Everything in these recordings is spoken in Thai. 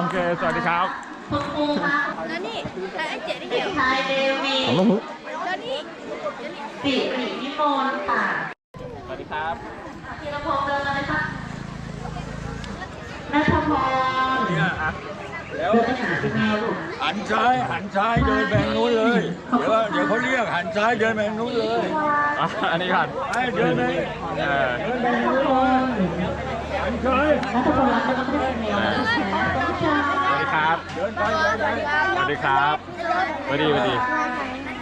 โอเค สวัสดีครับคุณครูคะแล้วนี่แล้วไอ้เจ๊ได้เด็เห็กนชายเดวีผมต้องแล้วนี่สิริวิมลค่ะสวัสดีครับธีรพงษ์เดินเลยค่ะนัทพรเนี่ยอะแล้วเดินไปหาคุณแม่ลูกหันซ้ายหันซ้ายเดินแบงนู้นเลย เดี๋ยวเดี๋ยวเขาเรียกหันซ้ายเดินแบงนู้นเลยอะอันนี้ก่อนไอ้เดินไปเออเดินแบงนู้นเลยหันซ้าย นัทพรรับแล้วก็ไม่ได้เรียนแล้วนะคะสวัสดีครับเดินไปเดินไปสวัสดีครับ สวัสดีสวัสดี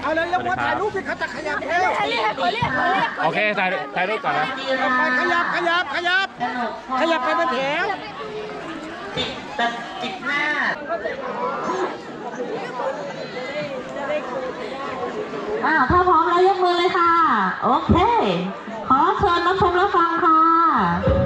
เอาเลยยังว่าถ่ายรูปที่เขาจะขยับเอวเรียกเขาเรียกเขาเรียกโอเคถ่ายถ่ายรูปก่อนนะจีราไปขยับขยับขยับกนกพรขยับไปเป็นแถวจิตแบบจิตหน้าอ้าวถ้าพร้อมแล้วยกมือเลยค่ะ โอเค ขอเชิญรับชมรับฟังค่ะ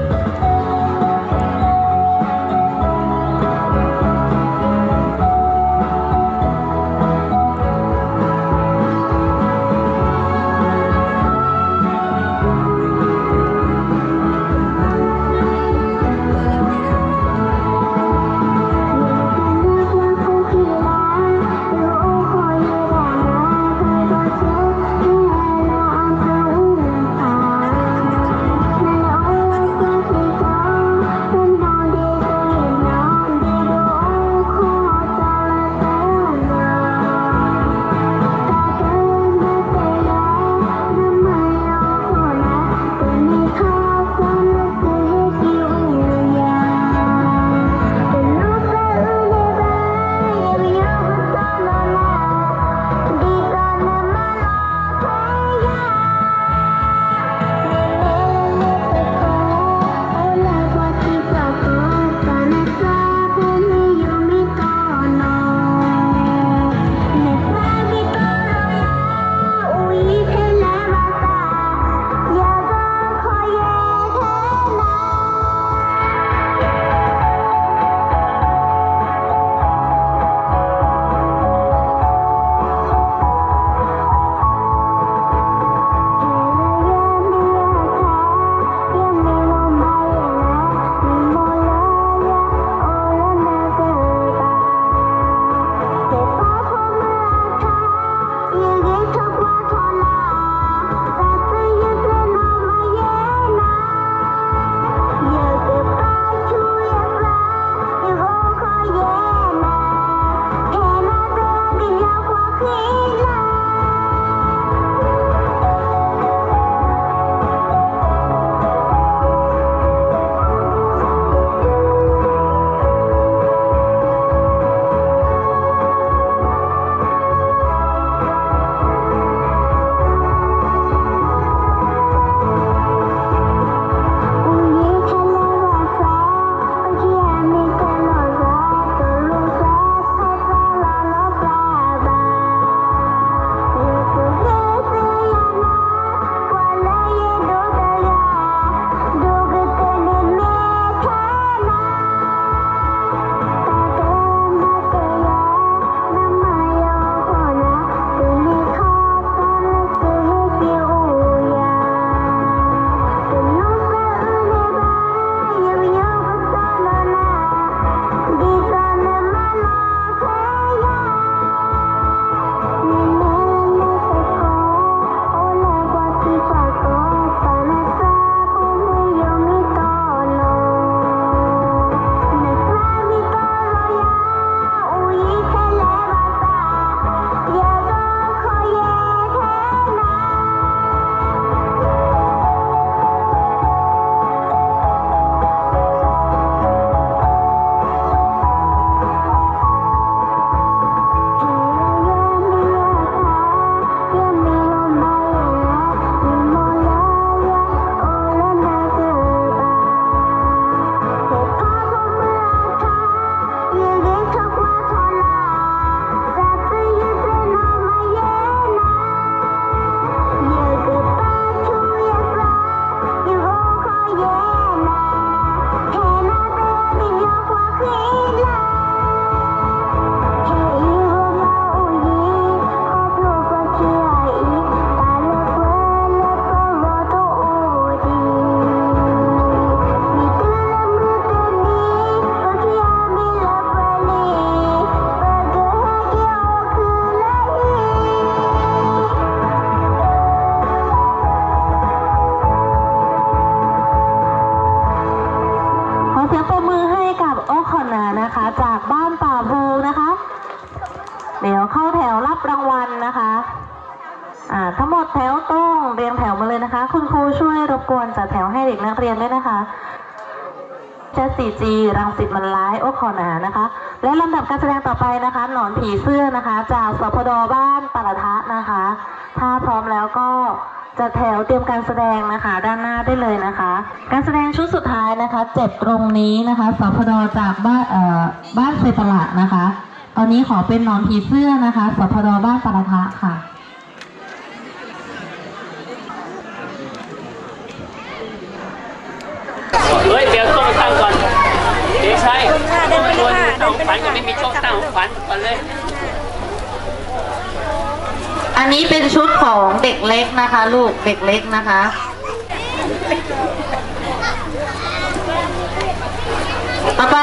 วรับรางวัลนะคะอ่าทั้งหมดแถวต้องเรียงแถวมาเลยนะคะ คุณครูช่วยรบกวนจัดแถวให้เด็กนักเรียนด้วยนะคะเจสซีจีรังสิตมันร้ายโอคอนานะคะ และลำดับการแสดงต่อไปนะคะ หนอนผีเสื้อนะคะ จากสพดบ้านปะทะนะคะ ถ้าพร้อมแล้วก็จะแถวเตรียมการแสดงนะคะ ด้านหน้าได้เลยนะคะ การแสดงชุดสุดท้ายนะคะเจ็ดตรงนี้นะคะสพดจากบ้านเอ่อบ้านเซตลาดนะคะ ตอนนี้ขอเป็นหนอนผีเสื้อนะคะสพดบ้านปะทะค่ะเฮ้ยเบลโซ่ตั้งก่อนเดี๋ยวใช่ตัวอยู่ตั้งฝันก็ไม่มีโชคตั้งฝันก่อนเลย อันนี้เป็นชุดของเด็กเล็กนะคะ ลูกเด็กเล็กนะคะต่อไป